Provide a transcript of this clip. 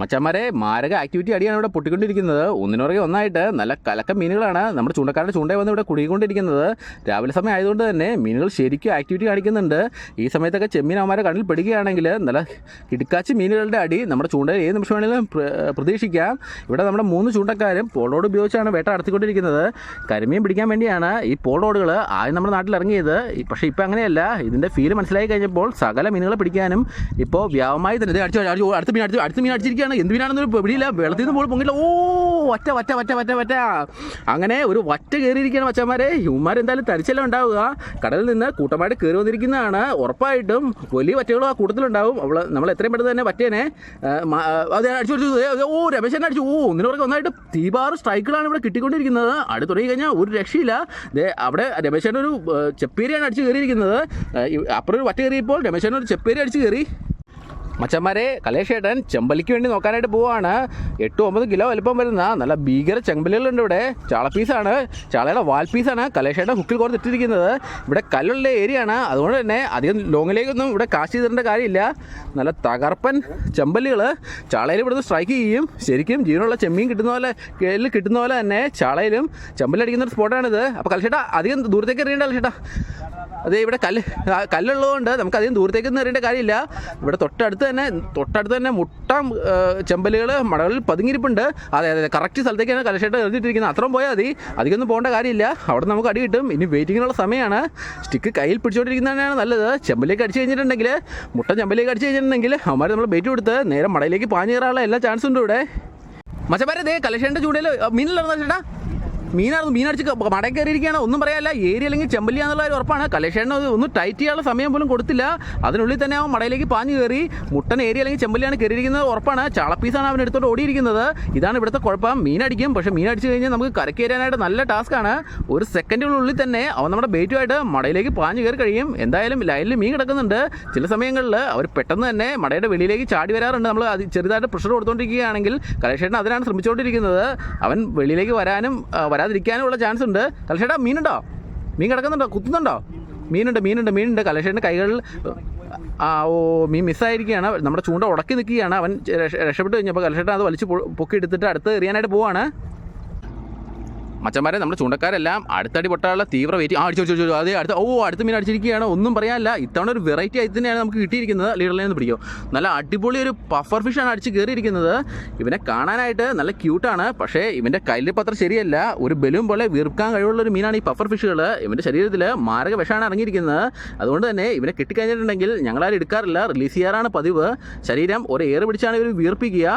മച്ചന്മാരെ മാരക ആക്ടിവിറ്റി അടിയാണ് ഇവിടെ പൊട്ടിക്കൊണ്ടിരിക്കുന്നത്. ഒന്നിനുറകെ ഒന്നായിട്ട് നല്ല കലക്ക മീനുകളാണ് നമ്മുടെ ചൂണ്ടക്കാരുടെ ചൂണ്ടയിൽ വന്ന് ഇവിടെ കുടുങ്ങിക്കൊണ്ടിരിക്കുന്നത്. രാവിലെ സമയം ആയതുകൊണ്ട് തന്നെ മീനുകൾ ശരിക്കും ആക്ടിവിറ്റി കാണിക്കുന്നുണ്ട്. ഈ സമയത്തൊക്കെ ചെമ്മീൻ അവന്മാരെ കണ്ണിൽ പെടുകയാണെങ്കിൽ നല്ല കിടക്കാച്ചി മീനുകളുടെ അടി നമ്മുടെ ചൂണ്ടയിൽ ഏത് നിമിഷം വേണമെങ്കിലും പ്ര- പ്രതീക്ഷിക്കാം. ഇവിടെ നമ്മുടെ മൂന്ന് ചൂണ്ടക്കാരും പോളോട് ഉപയോഗിച്ചാണ് വേട്ട നടത്തിക്കൊണ്ടിരിക്കുന്നത്. കരിമീൻ പിടിക്കാൻ വേണ്ടിയാണ് ഈ പോളോടുകൾ ആദ്യം നമ്മുടെ നാട്ടിൽ ഇറങ്ങിയത്. പക്ഷേ ഇപ്പോൾ അങ്ങനെയല്ല. ഇതിന്റെ ഫീൽ മനസ്സിലായി കഴിഞ്ഞപ്പോൾ സകല മീനുകളെ പിടിക്കാനും ഇപ്പോൾ വ്യാപമായി തന്നെ അടുത്ത് അടുത്ത മീൻ അടിച്ചു അടുത്ത മീൻ അടിച്ചിരിക്കുകയാണ്. എന്ത് മീനാണെന്നൊരു പിടിയില്ല. വെള്ളത്തിൽ നിന്ന് പോലും പൊങ്ങില്ല ഓ ഒറ്റ വറ്റ വറ്റ വറ്റ വറ്റ. അങ്ങനെ ഒരു വറ്റ കയറിയിരിക്കുകയാണ് മച്ചന്മാരെ. ഇവന്മാരെന്തായാലും തരിച്ചല്ല ഉണ്ടാവുക. കടലിൽ നിന്ന് കൂട്ടമായിട്ട് കയറി വന്നിരിക്കുന്നതാണ്. ഉറപ്പായിട്ടും വലിയ വറ്റകളും ആ കൂട്ടത്തിലുണ്ടാവും. അവൾ നമ്മൾ എത്രയും പെട്ടെന്ന് തന്നെ വറ്റേനെ. അതെ അടിച്ചു ഓ രമേശനെ അടിച്ചു. ഓ ഒന്നിനു പുറകെ ഒന്നായിട്ട് തീപാറ് സ്ട്രൈക്കുകളാണ് ഇവിടെ കിട്ടിക്കൊണ്ടിരിക്കുന്നത്. അടുത്ത് തുടങ്ങി കഴിഞ്ഞാൽ ഒരു രക്ഷയില്ല. അവിടെ രമേശന്റെ ഒരു ചെപ്പേരിയാണ് അടിച്ച് കയറിയിരിക്കുന്നത്. അപ്പുറം ഒരു വറ്റ കയറിയപ്പോൾ രമേശൻ ഒരു ചെപ്പേരി അടിച്ച് കയറി. മച്ചന്മാരെ കലേഷേട്ടൻ ചെമ്പലിക്ക് വേണ്ടി നോക്കാനായിട്ട് പോവാണ്. എട്ട് ഒമ്പത് കിലോ വലുപ്പം വരുന്ന നല്ല ഭീകര ചെമ്പലുകളുണ്ട് ഇവിടെ. ചാള പീസാണ് ചാളയുടെ വാൽ പീസാണ് കലേഷേട്ടൻ ഹുക്കിൽ കോർത്തിട്ടിരിക്കുന്നത് ഇവിടെ കല്ലുള്ള ഏരിയ ആണ്. അതുകൊണ്ട് തന്നെ അധികം ലോങ്ങിലേക്കൊന്നും ഇവിടെ കാശ് ചെയ്തിടേണ്ട കാര്യമില്ല. നല്ല തകർപ്പൻ ചെമ്പലുകൾ ചാളയിൽ ഇവിടുന്ന് സ്ട്രൈക്ക് ചെയ്യും. ശരിക്കും ജീവനുള്ള ചെമ്മീൻ കിട്ടുന്ന പോലെ കേലിൽ കിട്ടുന്ന പോലെ തന്നെ ചാളയിലും ചെമ്പലടിക്കുന്ന ഒരു സ്പോട്ടാണിത് അപ്പോൾ കലശേട്ടാ അധികം ദൂരത്തേക്ക് എറിയേണ്ട കലശേട്ടാ അതെ ഇവിടെ കല്ല് കല്ലുള്ളതുകൊണ്ട് നമുക്ക് അധികം ദൂരത്തേക്കൊന്നും എറിയേണ്ട കാര്യമില്ല. ഇവിടെ തൊട്ടടുത്ത് തന്നെ തൊട്ടടുത്ത് തന്നെ മുട്ട ചെമ്പലുകൾ മടകളിൽ പതുങ്ങിയിരിപ്പുണ്ട്. അതെ അതെ കറക്റ്റ് സ്ഥലത്തേക്കാണ് കലശേട്ട് എറിഞ്ഞിട്ടിരിക്കുന്നത് അത്രയും പോയാൽ മതി. അധികമൊന്നും പോകേണ്ട കാര്യമില്ല. അവിടെ നമുക്ക് അടി കിട്ടും. ഇനി വെയിറ്റിങ്ങിനുള്ള സമയമാണ് സ്റ്റിക്ക് കയ്യിൽ പിടിച്ചുകൊണ്ടിരിക്കുന്നതാണ് നല്ലത്. ചെമ്പലേക്ക് അടിച്ചു കഴിഞ്ഞിട്ടുണ്ടെങ്കിൽ മുട്ട ചെമ്പലേക്ക് അടിച്ചു കഴിഞ്ഞിട്ടുണ്ടെങ്കിൽ അവന്മാർ നമ്മൾ ബേറ്റ് കൊടുത്ത് നേരെ മടയിലേക്ക് പാഞ്ഞു കയറാനുള്ള എല്ലാ ചാൻസും ഉണ്ട് ഇവിടെ. മച്ചപ്പാരെ ദേ കലശേന്റെ ചൂടയിൽ മീനിലിറങ്ങുന്ന ചേട്ടാ? മീനായിരുന്നു. മീനടിച്ച് മടം കയറിയിരിക്കുകയാണ്. ഒന്നും പറയാല്ല ഏരിയ അല്ലെങ്കിൽ ചെമ്പല്ലി എന്നുള്ള ഒരു ഉറപ്പാണ്. കലേഷേണ്ണ ഒന്ന് ടൈറ്റ് ചെയ്യാനുള്ള സമയം പോലും കൊടുത്തില്ല. അതിനുള്ളിൽ തന്നെ അവൻ മടയിലേക്ക് പാഞ്ഞു കയറി. മുട്ടൻ ഏരിയ അല്ലെങ്കിൽ ചെമ്പല്ലിയാണ് കയറിയിരിക്കുന്നത് ഉറപ്പാണ്. ചാളപ്പീസാണ് അവൻ എടുത്തോണ്ട് ഓടിയിരിക്കുന്നത്. ഇതാണ് ഇവിടുത്തെ കുഴപ്പം. മീനടിക്കും പക്ഷേ മീനടിച്ച് കഴിഞ്ഞാൽ നമുക്ക് കരക്ക് കയറാനായിട്ട് നല്ല ടാസ്ക്കാണ് ഒരു സെക്കൻഡിനുള്ളിൽ തന്നെ അവൻ നമ്മുടെ ബേറ്റുമായിട്ട് മടയിലേക്ക് പാഞ്ഞു കയറി കഴിയും. എന്തായാലും ലൈനിൽ മീൻ കിടക്കുന്നുണ്ട്. ചില സമയങ്ങളിൽ അവർ പെട്ടെന്ന് തന്നെ മടയുടെ വെളിയിലേക്ക് ചാടി വരാറുണ്ട്. നമ്മൾ അത് ചെറുതായിട്ട് പ്രഷർ കൊടുത്തുകൊണ്ടിരിക്കുകയാണെങ്കിൽ കലേഷേട്ടൻ അതിനാണ് ശ്രമിച്ചുകൊണ്ടിരിക്കുന്നത്. അവൻ വെളിയിലേക്ക് വരാനും വരാതിരിക്കാനും ചാൻസ് ഉണ്ട്. തലശ്ശേട്ടാ മീനുണ്ടോ? മീൻ കിടക്കുന്നുണ്ടോ? കുത്തുന്നുണ്ടോ? മീനുണ്ട് മീനുണ്ട് മീനുണ്ട്. കലേഷേട്ടന്റെ കൈകളിൽ ആ ഓ മീൻ മിസ്സായിരിക്കുകയാണ് നമ്മുടെ ചൂണ്ട ഉടക്കി നിൽക്കുകയാണ്. അവൻ രക്ഷ- രക്ഷപ്പെട്ട് കഴിഞ്ഞപ്പോൾ കലശേട്ടൻ അത് വലിച്ച് പൊ- പൊക്കി എടുത്തിട്ട് അടുത്ത് എറിയാനായിട്ട് പോവാണ്. മച്ചന്മാരെ നമ്മുടെ ചൂണ്ടക്കാരെല്ലാം അടുത്തടി പൊട്ടാനുള്ള തീവ്ര വെയിറ്റ് ആ അടിച്ചു. അതെ അടുത്ത ഓ അടുത്ത മീൻ അടിച്ചിരിക്കുകയാണ്. ഒന്നും പറയാനില്ല. ഇത്തവണ ഒരു വെറൈറ്റി ആയി തന്നെയാണ് നമുക്ക് കിട്ടിയിരിക്കുന്നത്. ലീഡറിൽ നിന്ന് പിടിക്കും. നല്ല അടിപൊളി ഒരു പഫർ ഫിഷാണ് അടിച്ച് കയറിയിരിക്കുന്നത്. ഇവനെ കാണാനായിട്ട് നല്ല ക്യൂട്ടാണ് പക്ഷേ ഇവന്റെ പത്രം ശരിയല്ല. ഒരു ബലൂൺ പോലെ വീർക്കാൻ കഴിവുള്ള ഒരു മീനാണ് ഈ പഫർ ഫിഷുകൾ ഇവന്റെ ശരീരത്തിൽ മാരക വിഷമാണ് ഇറങ്ങിയിരിക്കുന്നത്. അതുകൊണ്ട് തന്നെ ഇവനെ കിട്ടിക്കഴിഞ്ഞിട്ടുണ്ടെങ്കിൽ ഞങ്ങളാരും എടുക്കാറില്ല. റിലീസ് ചെയ്യാറാണ് പതിവ്. ശരീരം ഒരു ഏറ് പിടിച്ചാണ് ഇവർ വീർപ്പിക്കുക.